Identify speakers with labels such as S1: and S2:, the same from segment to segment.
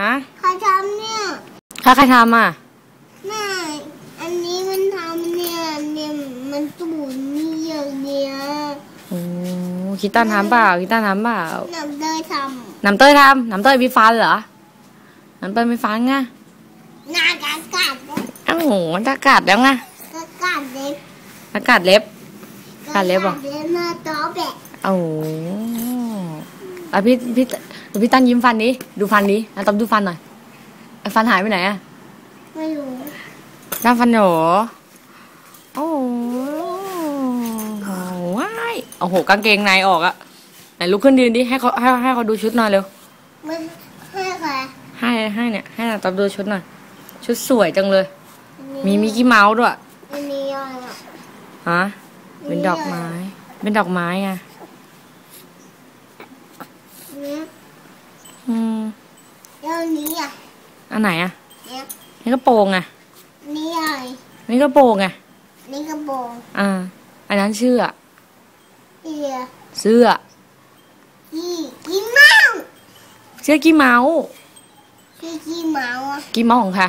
S1: ฮะ
S2: ใครทำเนี่ย
S1: ใครใครทำอะ
S2: น่าอันนี้มันทำเนี่ยเนี่ยมันตูนนี่อย่างเนี้ย
S1: โอ้คิดตันทำเปล่าคิดตันทำเปล่า
S2: น้ำได้ท
S1: น้ำเต้ยทำน้ำเต้ยมีฟันเหรอน้ำเต้ยมีฟันไงำ
S2: หน้ากากัดเลย
S1: เอ้าโหมันจะกัดแล้วไง
S2: กากัดเล็บ
S1: มันกัดเล็บกัดเล็บเหรอ
S2: กัดเล็บหน้าต้อแบะ
S1: โอ้โหอะพี่พี่เดี๋ยวพี่ตั้นยิ้มฟันดิดูฟันดิแล้วตบดูฟันหน่อยไอ้ฟันหายไปไหนอะ
S2: ไม่รู้
S1: ด้านฟันเหรอโอ้โหว้ายโอ้โหกางเกงในออกอะไหนลุกขึ้นยืนดิให้เขาให้ให้เขาดูชุดหน่อยเร็ว
S2: มันให้ใคร
S1: ให้ให้เนี่ยให้ตบดูชุดหน่อยชุดสวยจังเลย
S2: อันนี้
S1: มีมิกกี้เมาส์ด้วย
S2: อันนี้อะไรอะ
S1: ฮะเป็นดอกไม้ เป็นดอกไม้ไง
S2: เนี่ย
S1: อืม
S2: แล้วอันนี้อะ
S1: อัน ไหนอะ
S2: เนี่ย
S1: นี่ก็โปรงไง
S2: นี่อะไร
S1: นี่ก็โปรงไง
S2: นี่กระโปรง
S1: อ่าอันนั้นเสื้อ
S2: เอีย
S1: เสื้อ
S2: กี่กี่เมาส์
S1: เสื้อกี้เมาส์
S2: กี่กี่เมาส์อะ
S1: กี้เมาส์ของใคร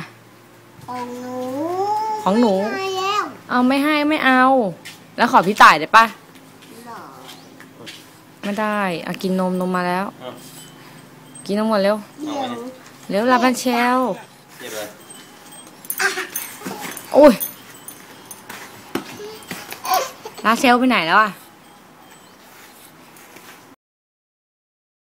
S2: ของหนู
S1: ของหนู
S2: ไม่แล้ว
S1: เอาไม่ให้ไม่เอา แล้วขอพี่ต่ายได้ปะ
S2: หรอ
S1: ไม่ได้อะกินนมนมมาแล้ว
S3: อ้าว
S1: กินนมหมดเร็ว
S2: เดี๋ยว
S1: เร็วรับมัน